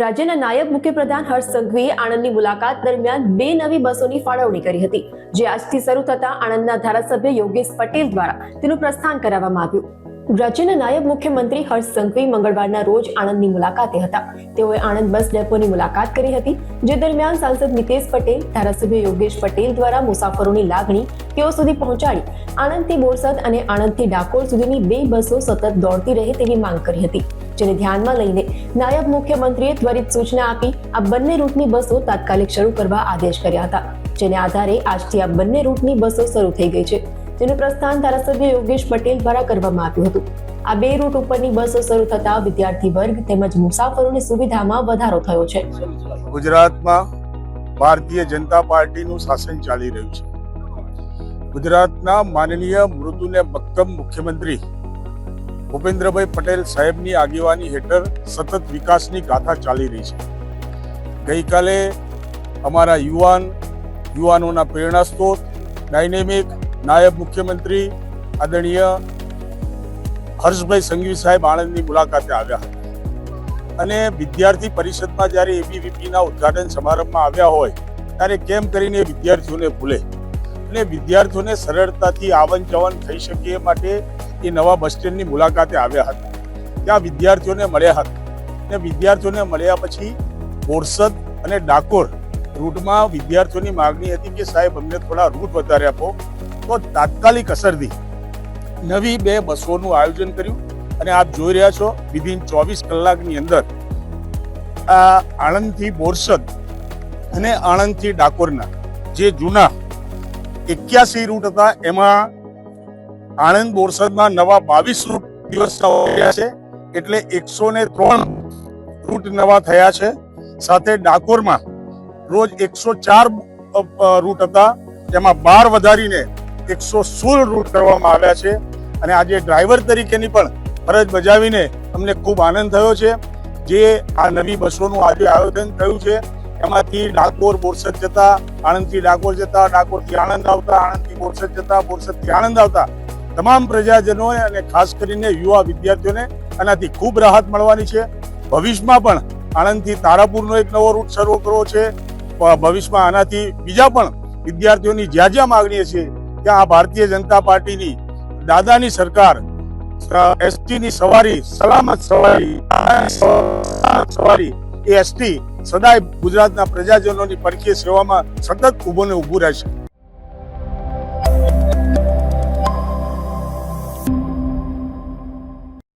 રાજ્યના નાયબ મુખ્યપ્રધાન હર્ષ સંઘવીએ આણંદની મુલાકાત દરમિયાન બે નવી બસોની ફાળવણી કરી હતી, જે આજથી શરૂ થતા આણંદના ધારાસભ્ય યોગેશ પટેલ દ્વારા તેનું પ્રસ્થાન કરાવવામાં આવ્યું. રાજ્યના નાયબ મુખ્યમંત્રી હર્ષ સંઘવી મંગળવારના રોજ આણંદની મુલાકાતે હતા. તેઓએ આણંદ બસ ડેપોની મુલાકાત કરી હતી, જે દરમિયાન સાંસદ મિતેશ પટેલ, ધારાસભ્ય યોગેશ પટેલ દ્વારા મુસાફરોની લાગણી તેઓ સુધી પહોંચાડી, આણંદથી બોરસદ અને આણંદથી ડાકોર સુધીની બે બસો સતત દોડતી રહે તેવી માંગ કરી હતી. જેને ધ્યાનમાં લઈને નાયબ મુખ્યમંત્રીએ ત્વરિત સૂચના આપી આ બંને રૂટની બસો તાત્કાલિક શરૂ કરવા આદેશ કર્યા હતા, જેને આધારે આજથી આ બંને રૂટની બસો શરૂ થઈ ગઈ છે, જેનું પ્રસ્થાન ધારાસભ્ય યોગેશ પટેલ દ્વારા કરવામાં આવ્યું હતું. આ બે રૂટ ઉપરની બસો શરૂ થતા વિદ્યાર્થી વર્ગ તેમજ મુસાફરોની સુવિધામાં વધારો થયો છે. ગુજરાતમાં ભારતીય જનતા પાર્ટીનું શાસન ચાલી રહ્યું છે. ગુજરાતના માનનીય મૃદુને મક્કમ મુખ્યમંત્રી ભૂપેન્દ્રભાઈ પટેલ સાહેબની આગેવાની હેઠળ સતત વિકાસની ગાથા ચાલી રહી છે. ગઈકાલે અમારા યુવાન, યુવાનોના પ્રેરણા સ્ત્રોત ડાયનેમિક, નાયબ મુખ્યમંત્રી, આદરણીય હર્ષભાઈ સંઘવી સાહેબ આણંદની મુલાકાતે આવ્યા હતા. અને વિદ્યાર્થી પરિષદમાં જ્યારે એબીવીપીના ઉદ્ઘાટન સમારંભમાં આવ્યા હોય, ત્યારે કેમ કરીને વિદ્યાર્થીઓને ભૂલે? અને વિદ્યાર્થીઓને સરળતાથી આવન જવન થઈ શકે એ માટે એ નવા બસ સ્ટેન્ડની મુલાકાતે આવ્યા હતા. ત્યાં વિદ્યાર્થીઓને મળ્યા હતા. ને વિદ્યાર્થીઓને મળ્યા પછી બોરસદ અને ડાકોર રૂટમાં વિદ્યાર્થીઓની માગણી હતી કે, સાહેબ, અમને થોડા રૂટ વધારે આપો. તો તાત્કાલિક અસરથી નવી બે બસોનું આયોજન કર્યું અને આપ જોઈ રહ્યા છો વિધિન ચોવીસ કલાકની અંદર આ આણંદથી બોરસદ અને આણંદથી ડાકોરના જે જૂના એક્યાસી રૂટ હતા, એમાં આણંદ બોરસદમાં નવા બાવીસ રૂટ દિવસ થયા છે. એટલે એકસો ને ત્રણ રૂટ નવા થયા છે. સાથે ડાકોરમાં રોજ એકસો ચાર રૂટ હતા. તેમાં બાર વધારીને એકસો સોળ રૂટ કરવામાં આવ્યા છે. અને આજે ડ્રાઈવર તરીકેની પણ ફરજ બજાવીને અમને ખૂબ આનંદ થયો છે. જે આ નવી બસોનું આજે આયોજન થયું છે. એમાંથી ડાકોર, બોરસદ જતા, આણંદથી ડાકોર જતા, ડાકોરથી આણંદ આવતા, આણંદથી બોરસદ જતા, બોરસદથી આણંદ આવતા તમામ પ્રજાજનોને અને ખાસ કરીને યુવા વિદ્યાર્થીઓને આનાથી ખૂબ રાહત મળવાની છે. ભવિષ્યમાં પણ આણંદથી તારાપુરનો એક નવો રૂટ શરૂ કરવો છે. ભવિષ્યમાં આનાથી બીજા પણ વિદ્યાર્થીઓની જ્યાં જ્યાં માગણી છે, ત્યાં આ ભારતીય જનતા પાર્ટીની દાદાની સરકાર એસટીની સવારી, સલામત સવારી સવારી, એ એસટી સદાય ગુજરાતના પ્રજાજનોની પરકીય સેવામાં સતત ઊભો ને ઊભું રહેશે.